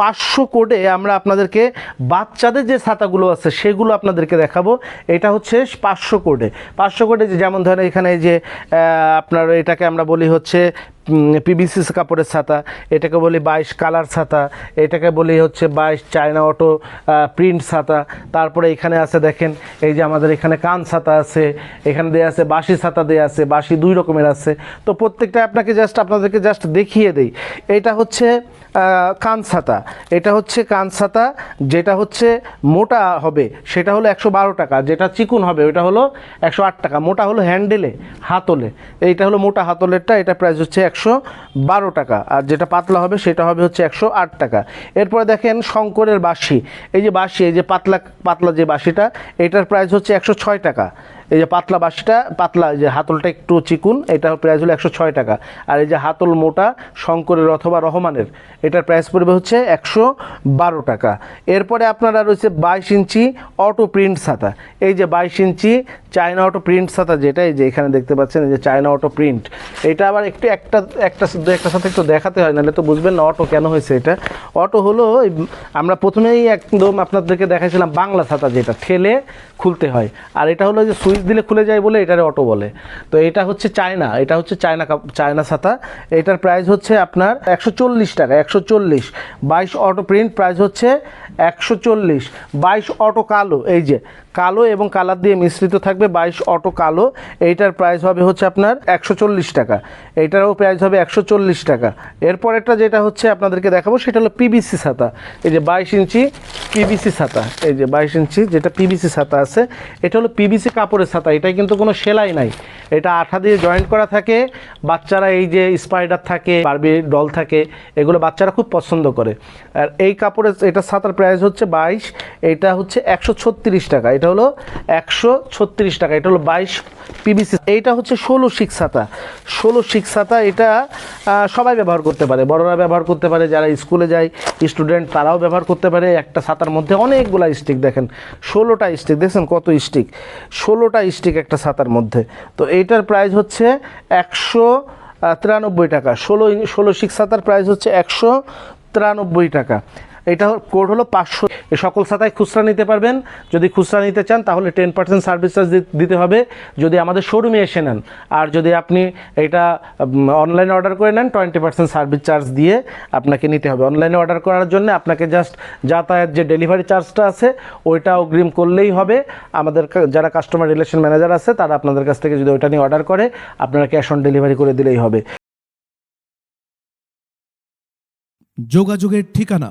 পাঁচশো কোডে আমরা আপনাদেরকে বাচ্চাদের যে ছাতাগুলো আছে সেগুলো আপনাদেরকে দেখাবো। এটা হচ্ছে পাঁচশো কোডে। পাঁচশো কোডে যেমন ধরেন এখানে যে আপনার এটাকে আমরা বলি হচ্ছে পিবিসি কাপড়ের ছাতা, এটাকে বলি বাইশ কালার ছাতা, এটাকে বলি হচ্ছে বাইশ চায়না অটো প্রিন্ট ছাতা। তারপরে এখানে আছে দেখেন, এই যে আমাদের এখানে কান ছাতা আছে, এখানে দেওয়া আছে বাসি ছাতা দেওয়া আছে বাসি দুই রকমের আছে। তো প্রত্যেকটা আপনাকে জাস্ট আপনাদেরকে জাস্ট দেখিয়ে দেই। এটা হচ্ছে কান ছাতা। এটা হচ্ছে কান ছাতা, যেটা হচ্ছে মোটা হবে, সেটা হলো একশো বারো টাকা। যেটা চিকুন হবে, ওটা হলো একশো আট টাকা। মোটা হলো হ্যান্ডেলে, হাতলে। এইটা হলো মোটা হাতলেরটা, এটা প্রাইস হচ্ছে একশো বারো টাকা। আর যেটা পাতলা হবে, সেটা হবে হচ্ছে একশো আট টাকা। এরপরে দেখেন শঙ্করের বাঁশি। এই যে বাঁশি, এই যে পাতলা পাতলা যে বাঁশিটা, এটার প্রাইস হচ্ছে একশো ছয় টাকা। এই যে পাতলা বাঁশিটা, পাতলা যে হাতলটা একটু চিকুন, এটার প্রাইস হলো একশো ছয় টাকা। আর এই যে হাতল মোটা শঙ্করের অথবা রহমানের, এটার প্রাইস পড়বে হচ্ছে একশো বারো টাকা। এরপরে আপনারা রয়েছে বাইশ ইঞ্চি অটো প্রিন্ট ছাতা। এই যে বাইশ ইঞ্চি চায়না অটো প্রিন্ট ছাতা যেটা এই যে এখানে দেখতে পাচ্ছেন, এই যে চায়না অটো প্রিন্ট এটা আবার একটু একটা একটা একটা সাথে একটু দেখাতে হয়, নাহলে তো বুঝবেন না অটো কেন হয়েছে এটা। অটো হলো আমরা প্রথমেই একদম আপনাদেরকে দেখাইছিলাম বাংলা ছাতা যেটা, ঠেলে খুলতে হয়। আর এটা হলো যে সুইচ দিলে খুলে যায় বলে এটারে অটো বলে। তো এটা হচ্ছে চায়না এটা হচ্ছে চায়না চায়না ছাতা। এটার প্রাইস হচ্ছে আপনার একশো চল্লিশ টাকা, একশো চল্লিশ। বাইশ অটো প্রিন্ট প্রাইস হচ্ছে একশো চল্লিশ। বাইশ অটো কালো, এই যে কালো এবং কালার দিয়ে মিশ্রিত থাকবে বাইশ অটো কালো। এইটার প্রাইস হবে হচ্ছে আপনার একশো চল্লিশ টাকা। এইটারও প্রাইস হবে একশো চল্লিশ টাকা। এরপরেরটা যেটা হচ্ছে আপনাদেরকে দেখাবো, সেটা হলো পিবিসি ছাতা। এই যে বাইশ ইঞ্চি পিবিসি ছাতা, এই যে বাইশ ইঞ্চি যেটা পিবিসি ছাতা আছে, এটা হলো পিবিসি কাপড়ের ছাতা। এটাই কিন্তু কোনো সেলাই নাই। এটা আঠা দিয়ে জয়েন্ট করা থাকে। বাচ্চারা এই যে স্পাইডার থাকে বারবি ডল থাকে, এগুলো বাচ্চারা খুব পছন্দ করে। আর এই কাপড়ের, এটা ছাতার প্রাইস হচ্ছে বাইশ, এটা হচ্ছে একশো ছত্রিশ টাকা। এটা হলো একশো ছত্রিশ টাকা, এটা হলো বাইশ পিবিসি। এইটা হচ্ছে ষোলো শিক ছাতা। ষোলো শিক ছাতা, এটা সবাই ব্যবহার করতে পারে। বড়রা ব্যবহার করতে পারে, যারা স্কুলে যায়, স্টুডেন্ট, তারাও ব্যবহার করতে পারে। একটা ছাতার মধ্যে অনেকগুলা স্টিক দেখেন, ষোলোটা স্টিক, দেখছেন কত স্টিক? ষোলোটা স্টিক একটা ছাতার মধ্যে। তো এইটার প্রাইস হচ্ছে একশো তিরানব্বই টাকা। ষোলো ষোলো শিক ছাতার প্রাইস হচ্ছে একশো তিরানব্বই টাকা। এটা কোড হলো পাঁচশো। সকল ছাতায় খুচরা নিতে পারবেন। যদি খুচরা নিতে চান, তাহলে টেন পার্সেন্ট সার্ভিস চার্জ দিতে হবে। যদি আমাদের শোরুমে এসে নেন, আর যদি আপনি এটা অনলাইনে অর্ডার করে নেন টোয়েন্টি পার্সেন্ট সার্ভিস চার্জ দিয়ে আপনাকে নিতে হবে। অনলাইনে অর্ডার করার জন্য আপনাকে জাস্ট যাতায়াত যে ডেলিভারি চার্জটা আছে, ওইটা অগ্রিম করলেই হবে। আমাদের যারা কাস্টমার রিলেশন ম্যানেজার আছে, তারা আপনাদের কাছ থেকে যদি ওইটা নিয়ে অর্ডার করে, আপনারা ক্যাশ অন ডেলিভারি করে দিলেই হবে। যোগাযোগের ঠিকানা